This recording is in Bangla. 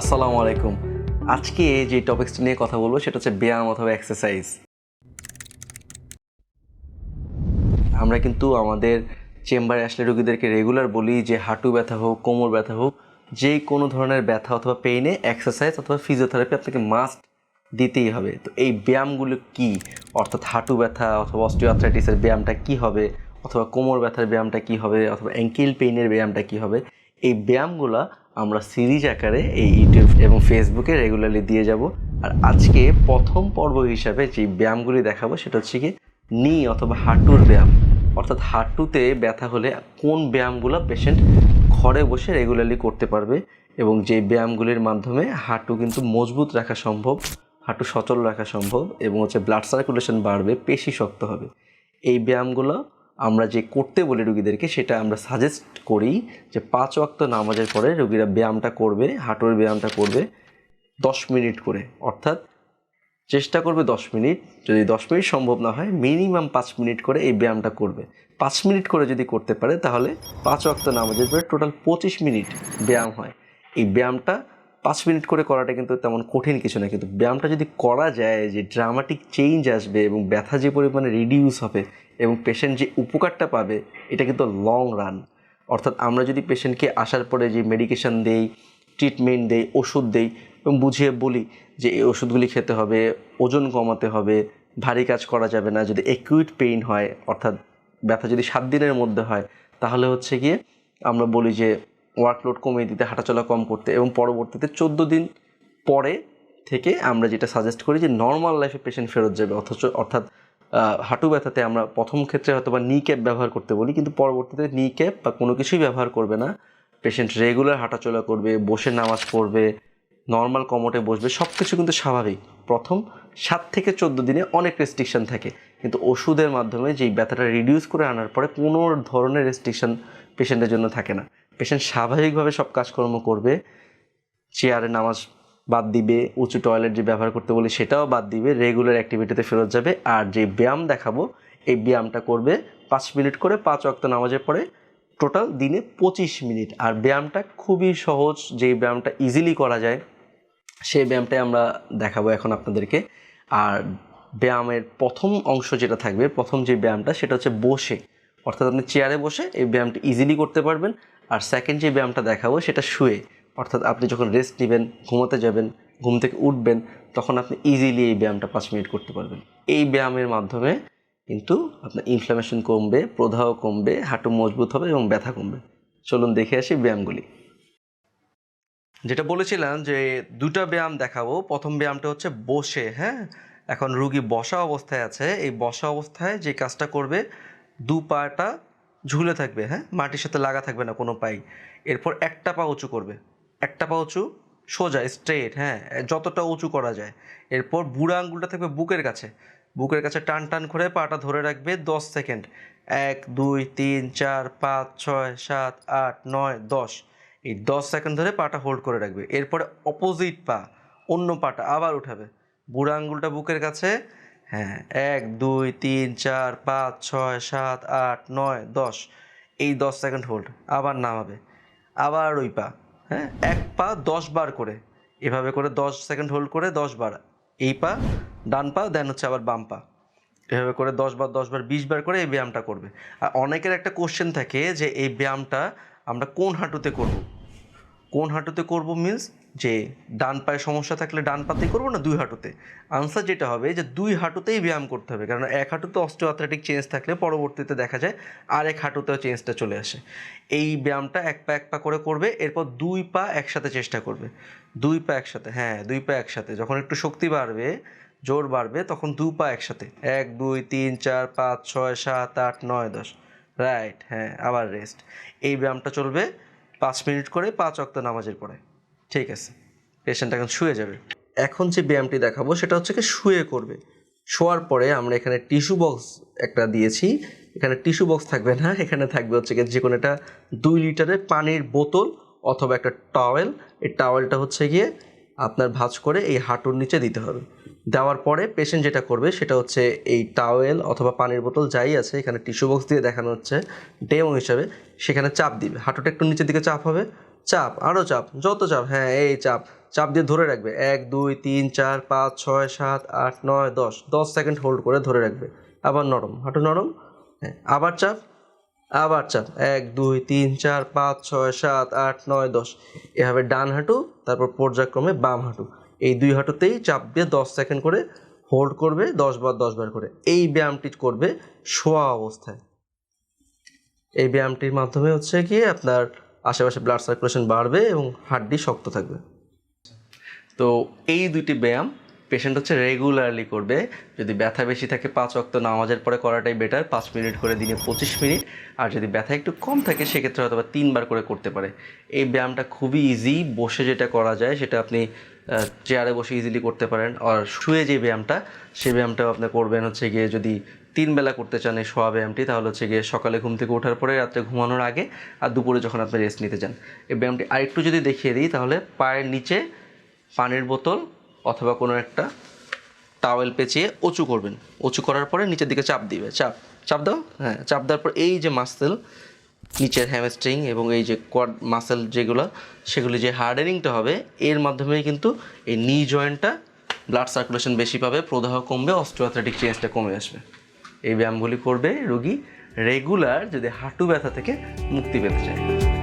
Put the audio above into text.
আসসালামু আলাইকুম। আজকে যে টপিকসটা নিয়ে কথা বলব সেটা হচ্ছে ব্যায়াম অথবা এক্সারসাইজ আমরা কিন্তু আমাদের চেম্বারে আসলে রোগীদেরকে রেগুলার বলি যে হাঁটু ব্যথা হোক, কোমর ব্যথা হোক, যে কোনো ধরনের ব্যথা অথবা পেইনে এক্সারসাইজ অথবা ফিজিওথেরাপি আপনাকে মাস্ট দিতেই হবে। তো এই ব্যায়ামগুলো কি? অর্থাৎ হাঁটু ব্যথা অথবা অস্টিওআর্থ্রাইটিসের ব্যায়ামটা কি হবে? অথবা কোমর ব্যথার ব্যায়ামটা কি হবে? অথবা অ্যাঙ্কেল পেইনের ব্যায়ামটা কি হবে? এই ব্যায়ামগুলো আমরা সিরিজ আকারে এই ইউটিউব এবং ফেসবুকে রেগুলারলি দিয়ে যাব। আর আজকে প্রথম পর্ব হিসাবে যে ব্যায়ামগুলি দেখাবো সেটা হচ্ছে কি নি অথবা হাঁটুর ব্যায়াম। অর্থাৎ হাঁটুতে ব্যথা হলে কোন ব্যায়ামগুলো পেশেন্ট ঘরে বসে রেগুলারলি করতে পারবে এবং যে ব্যায়ামগুলির মাধ্যমে হাঁটু কিন্তু মজবুত রাখা সম্ভব, হাঁটু সচল রাখা সম্ভব এবং হচ্ছে ব্লাড সার্কুলেশন বাড়বে, পেশি শক্ত হবে। এই ব্যায়ামগুলো আমরা যে করতে বলি রুগীদেরকে, সেটা আমরা সাজেস্ট করি যে পাঁচ ওয়াক্ত নামাজের পরে রুগীরা ব্যায়ামটা করবে, হাঁটুর ব্যায়ামটা করবে দশ মিনিট করে। অর্থাৎ চেষ্টা করবে দশ মিনিট। যদি দশ মিনিট সম্ভব না হয়, মিনিমাম পাঁচ মিনিট করে এই ব্যায়ামটা করবে। পাঁচ মিনিট করে যদি করতে পারে, তাহলে পাঁচ ওয়াক্ত নামাজের পরে টোটাল পঁচিশ মিনিট ব্যায়াম হয়। এই ব্যায়ামটা পাঁচ মিনিট করে করাটা কিন্তু তেমন কঠিন কিছু না। কিন্তু ব্যায়ামটা যদি করা যায়, যে ড্রামাটিক চেঞ্জ আসবে এবং ব্যথা যে পরিমাণে রিডিউস হবে এবং পেশেন্ট যে উপকারটা পাবে, এটা কিন্তু লং রান অর্থাৎ আমরা যদি পেশেন্টকে আসার পরে যে মেডিকেশন দেই ট্রিটমেন্ট দেই, ওষুধ দেই এবং বুঝিয়ে বলি যে এই ওষুধগুলি খেতে হবে, ওজন কমাতে হবে, ভারী কাজ করা যাবে না, যদি একুইট পেইন হয়, অর্থাৎ ব্যথা যদি সাত দিনের মধ্যে হয়, তাহলে হচ্ছে গিয়ে আমরা বলি যে ওয়ার্কলোড কমিয়ে দিতে, হাঁটাচলা কম করতে এবং পরবর্তীতে চোদ্দ দিন পরে থেকে আমরা যেটা সাজেস্ট করি যে নর্মাল লাইফে পেশেন্ট ফেরত যাবে। অথচ, অর্থাৎ হাঁটু ব্যথাতে আমরা প্রথম ক্ষেত্রে হয়তো বা নি ক্যাপ ব্যবহার করতে বলি, কিন্তু পরবর্তীতে নি ক্যাপ বা কোনো কিছুই ব্যবহার করবে না। পেশেন্ট রেগুলার হাঁটাচলা করবে, বসে নামাজ পড়বে নর্মাল কমোটে বসবে সব কিছু কিন্তু স্বাভাবিক। প্রথম সাত থেকে চোদ্দ দিনে অনেক রেস্ট্রিকশন থাকে। কিন্তু ওষুধের মাধ্যমে যেই ব্যথাটা রিডিউস করে আনার পরে কোনো ধরনের রেস্ট্রিকশন পেশেন্টের জন্য থাকে না। পেশেন্ট স্বাভাবিকভাবে সব কাজকর্ম করবে, চেয়ারে নামাজ বাদ দিবে, উঁচু টয়লেট যে ব্যবহার করতে বলি সেটাও বাদ দিবে রেগুলার অ্যাক্টিভিটিতে ফেরত যাবে, আর যে ব্যায়াম দেখাবো, এই ব্যায়ামটা করবে পাঁচ মিনিট করে পাঁচ অক্ত নামাজের পরে টোটাল দিনে পঁচিশ মিনিট। আর ব্যায়ামটা খুবই সহজ, যে ব্যায়ামটা ইজিলি করা যায় সেই ব্যায়ামটাই আমরা দেখাবো এখন আপনাদেরকে। আর ব্যায়ামের প্রথম অংশ যেটা থাকবে, প্রথম যে ব্যায়ামটা, সেটা হচ্ছে বসে। অর্থাৎ আপনি চেয়ারে বসে এই ব্যায়ামটা ইজিলি করতে পারবেন আর সেকেন্ড যে ব্যায়ামটা দেখাবো সেটা শুয়ে, অর্থাৎ আপনি যখন রেস্ট নেবেন, ঘুমোতে যাবেন, ঘুম থেকে উঠবেন, তখন আপনি ইজিলি এই ব্যায়ামটা পাঁচ মিনিট করতে পারবেন। এই ব্যায়ামের মাধ্যমে কিন্তু আপনার ইনফ্লামেশন কমবে, প্রদাহ কমবে, হাঁটু মজবুত হবে এবং ব্যথা কমবে। চলুন দেখে আসি ব্যায়ামগুলি। যেটা বলেছিলাম যে দুটা ব্যায়াম দেখাবো, প্রথম ব্যায়ামটা হচ্ছে বসে হ্যাঁ? এখন রুগী বসা অবস্থায় আছে, এই বসা অবস্থায় যে কাজটা করবে দু পাটা ঝুলে থাকবে হ্যাঁ? মাটির সাথে লাগা থাকবে না কোনো পাই। এরপর একটা পা উঁচু করবে। একটা পা উঁচু, সোজা স্ট্রেট হ্যাঁ? যতটা উঁচু করা যায়। এরপর বুড়া আঙ্গুলটা থাকবে বুকের কাছে। বুকের কাছে টান টান করে পাটা ধরে রাখবে দশ সেকেন্ড। এক, দুই, তিন, চার, পাঁচ, ছয়, সাত, আট, নয়, দশ। এই দশ সেকেন্ড ধরে পাটা হোল্ড করে রাখবে। এরপরে অপোজিট পা, অন্য পাটা আবার উঠাবে। বুড়া আঙ্গুলটা বুকের কাছে হ্যাঁ এক, দুই, তিন, চার, পাঁচ, ছয়, সাত, আট, নয়, দশ। এই দশ সেকেন্ড হোল্ড আবার নামাবে, আবার ওই পা হ্যাঁ? এক পা দশ বার করে, এভাবে করে দশ সেকেন্ড হোল্ড করে দশ বার, এই পা, ডান পা দেন হচ্ছে আবার বাম পা। এভাবে করে দশ বার দশ বার, বিশ বার করে এই ব্যায়ামটা করবে। আর অনেকের একটা কোশ্চেন থাকে যে এই ব্যায়ামটা আমরা কোন হাঁটুতে করব? কোন হাঁটুতে করব মিন্স যে ডান পায়ে সমস্যা থাকলে ডান পাতেই করব না দুই হাঁটুতে? আনসার যেটা হবে যে দুই হাঁটুতেই ব্যায়াম করতে হবে। কারণ এক হাঁটুতে অস্টিওআথ্রাটিক চেঞ্জ থাকলে পরবর্তীতে দেখা যায় আর এক হাঁটুতেও চেঞ্জটা চলে আসে। এই ব্যায়ামটা এক পা এক পা করে করবে, এরপর দুই পা একসাথে চেষ্টা করবে। দুই পা একসাথে হ্যাঁ দুই পা একসাথে। যখন একটু শক্তি বাড়বে, জোর বাড়বে, তখন দু পা একসাথে। এক, দুই, তিন, চার, পাঁচ, ছয়, সাত, আট, নয়, দশ। রাইট হ্যাঁ আবার রেস্ট এই ব্যায়ামটা চলবে পাঁচ মিনিট করে পাঁচ অক্ত নামাজের পরে। ঠিক আছে। পেশেন্ট এখন শুয়ে যাবে। এখন যে ব্যায়ামটি দেখাবো, সেটা হচ্ছে কি শুয়ে করবে। শোয়ার পরে আমরা এখানে টিস্যু বক্স একটা দিয়েছি। এখানে টিস্যু বক্স থাকবে না। এখানে থাকবে হচ্ছে কি যে কোনো একটা দুই লিটারের পানির বোতল অথবা একটা টাওয়েল এই টাওয়েলটা হচ্ছে গিয়ে আপনার ভাঁজ করে এই হাঁটুর নিচে দিতে হবে। দেওয়ার পরে পেশেন্ট যেটা করবে সেটা হচ্ছে এই টাওয়েল অথবা পানির বোতল যাই আছে, এখানে টিস্যু বক্স দিয়ে দেখানো হচ্ছে ডেমো হিসাবে সেখানে চাপ দিবে। হাঁটুটা একটু নিচের দিকে চাপ হবে। চাপ আরও চাপ, যত চাপ হ্যাঁ এই চাপ চাপ দিয়ে ধরে রাখবে। এক, দুই, তিন, চার, পাঁচ, ছয়, সাত, আট, নয়, দশ দশ সেকেন্ড হোল্ড করে ধরে রাখবে। আবার নরম, হাঁটু নরম হ্যাঁ আবার চাপ আবার চাপ। এক, দুই, তিন, চার, পাঁচ, ছয়, সাত, আট, নয়, দশ, এভাবে ডান হাঁটু, তারপর পর্যায়ক্রমে বাম হাঁটু। এই দুই হাঁটুতেই চাপ দিয়ে দশ সেকেন্ড করে হোল্ড করবে, দশ বার দশ বার করে। এই ব্যায়ামটি করবে শোয়া অবস্থায়। এই ব্যায়ামটির মাধ্যমে হচ্ছে কি আপনার আশেপাশে ব্লাড সার্কুলেশন বাড়বে এবং হাড্ডি শক্ত থাকবে। তো এই দুইটি ব্যায়াম পেশেন্ট হচ্ছে রেগুলারলি করবে। যদি ব্যথা বেশি থাকে পাঁচ অক্ত নামাজের পরে করাটাই বেটার পাঁচ মিনিট করে দিনে পঁচিশ মিনিট। আর যদি ব্যথা একটু কম থাকে সেক্ষেত্রে হয়তো বা তিনবার করে করতে পারে। এই ব্যায়ামটা খুবই ইজি বসে যেটা করা যায় সেটা আপনি চেয়ারে বসে ইজিলি করতে পারেন। আর শুয়ে যে ব্যায়ামটা সেই ব্যায়ামটাও আপনি করবেন হচ্ছে গিয়ে যদি তিন বেলা করতে চান এই শোয়া ব্যায়ামটি, তাহলে হচ্ছে গিয়ে সকালে ঘুম থেকে ওঠার পরে রাত্রে ঘুমানোর আগে আর দুপুরে যখন আপনি রেস্ট নিতে চান। এই ব্যায়ামটি আরেকটু যদি দেখিয়ে দিই, তাহলে পায়ের নিচে পানির বোতল অথবা কোনো একটা টাওয়েল পেঁচিয়ে উঁচু করবেন। উঁচু করার পরে নিচের দিকে চাপ দিবে। চাপ চাপ দাও? হ্যাঁ চাপ দেওয়ার পর এই যে মাসেল নিচের হ্যামস্ট্রিং এবং এই যে কোয়াড মাসেল যেগুলো, সেগুলি যে হার্ডেনিংটা হবে, এর মাধ্যমে কিন্তু এই নি জয়েন্টটা ব্লাড সার্কুলেশন বেশি পাবে, প্রদাহ কমবে অস্ট্রোঅ্যাথলেটিক চেঞ্জটা কমে আসবে। এই ব্যায়ামগুলি করবে রোগী রেগুলার যদি হাঁটু ব্যথা থেকে মুক্তি পেতে চায়।